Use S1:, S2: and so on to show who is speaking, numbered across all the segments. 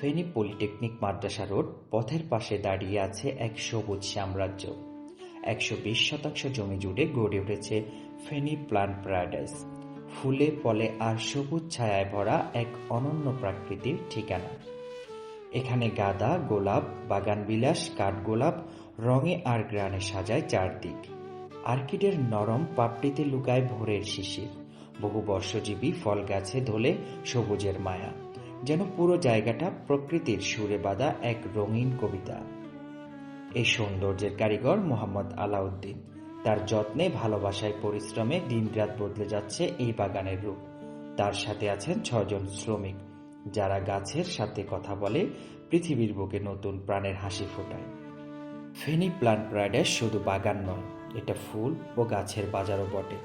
S1: Feni polytechnic মাদ্রাসা road পথের পাশে দাঁড়িয়ে আছে এক সবুজ সাম্রাজ্য। একশো বিশ শতাংশ জমি জুড়ে গড়ে উঠেছে ফেনী প্লান্ট প্যারাডাইস। ফুলে ফলে আর সবুজ ছায়ায় ভরা এক অনন্য প্রাকৃতির ঠিকানা। এখানে গাদা, গোলাপ, বাগানবিলাস, কাঠগোলাপ, রঙে আর গ্রানে সাজায় চারদিক। আর্কিডের নরম পাপড়িতে লুকায় ভোরের শিশির। বহু বর্ষজীবী ফল গাছে ধলে সবুজের মায়া। যেন পুরো জায়গাটা প্রকৃতির সুরে বাঁধা এক রঙিন কবিতা। এই সৌন্দর্যের কারিগর মোহাম্মদ আলাউদ্দিন। তার যত্নে ভালোবাসায় পরিশ্রমে দিনরাত বদলে যাচ্ছে এই বাগানের রূপ। তার সাথে আছেন ছজন শ্রমিক। যারা গাছের সাথে কথা বলে, পৃথিবীর বুকে নতুন প্রাণের হাসি ফোটায়। ফেনি প্লান্ট প্যারাডাইস শুধু বাগান নয়, এটা ফুল ও গাছের বাজারও বটে।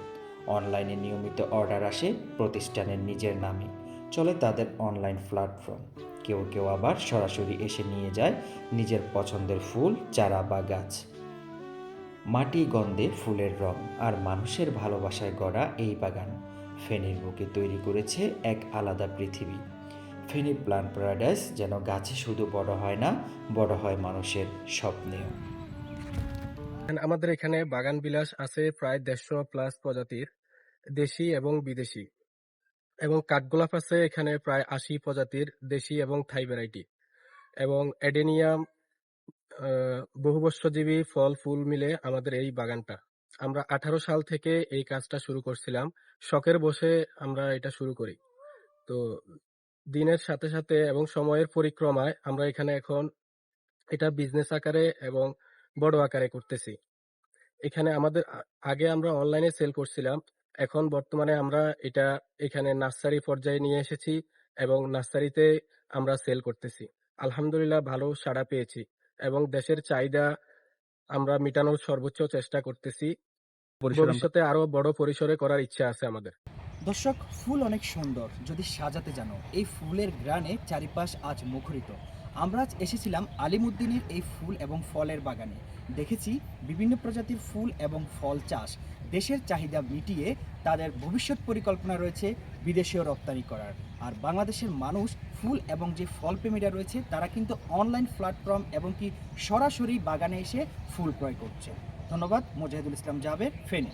S1: অনলাইনে নিয়মিত অর্ডার আসে প্রতিষ্ঠানের নিজের নামে। চলে তাদের অনলাইন প্ল্যাটফর্ম। কেউ কেউ আবার সরাসরি এসে নিয়ে যায় নিজের পছন্দের ফুল, চারা বা গাছ। মাটি গন্ধে ফুলের রং আর মানুষের ভালোবাসায় গড়া এই বাগান ফেনীর বুকে তৈরি করেছে এক আলাদা পৃথিবী। ফেনী প্লান্ট প্যারাডাইস যেন গাছে শুধু বড় হয় না, বড় হয় মানুষের স্বপ্নেও।
S2: আমাদের এখানে বাগান বিলাস আছে প্রায় দেড়শো প্লাস প্রজাতির, দেশি এবং বিদেশি। এবং কাঠগোলাপ আছে এখানে প্রায় আশি প্রজাতির দেশি এবং থাই ভ্যারাইটি। এবং এডেনিয়াম বহুবর্ষজীবী ফল, ফুল মিলে আমাদের এই বাগানটা। আমরা আঠারো সাল থেকে এই কাজটা শুরু করছিলাম। শখের বসে আমরা এটা শুরু করি। তো দিনের সাথে সাথে এবং সময়ের পরিক্রমায় আমরা এখানে এখন এটা বিজনেস আকারে এবং বড় আকারে করতেছি। এখানে আমাদের আগে আমরা অনলাইনে সেল করছিলাম। এখন বর্তমানে আমরা এটা এখানে নার্সারি পর্যায়ে নিয়ে এসেছি এবং নার্সারিতে আমরা সেল করতেছি। আলহামদুলিল্লাহ ভালো সাড়া পেয়েছি এবং দেশের চাহিদা আমরা মেটানোর সর্বোচ্চ চেষ্টা করতেছি। ভবিষ্যতে আরও বড় পরিসরে করার ইচ্ছা আছে আমাদের।
S3: দর্শক ফুল অনেক সুন্দর যদি সাজাতে জানো। এই ফুলের গ্রানে চারিপাশ আজ মুখরিত। আমরা এসেছিলাম আলিমুদ্দিনের এই ফুল এবং ফলের বাগানে। দেখেছি বিভিন্ন প্রজাতির ফুল এবং ফল চাষ। দেশের চাহিদা মিটিয়ে তাদের ভবিষ্যৎ পরিকল্পনা রয়েছে বিদেশেও রপ্তানি করার। আর বাংলাদেশের মানুষ ফুল এবং যে ফল প্রেমীরা রয়েছে, তারা কিন্তু অনলাইন প্ল্যাটফর্ম এবং কি সরাসরি বাগানে এসে ফুল ক্রয় করছে। ধন্যবাদ, মোজাহিদুল ইসলাম জাবের, ফেনী।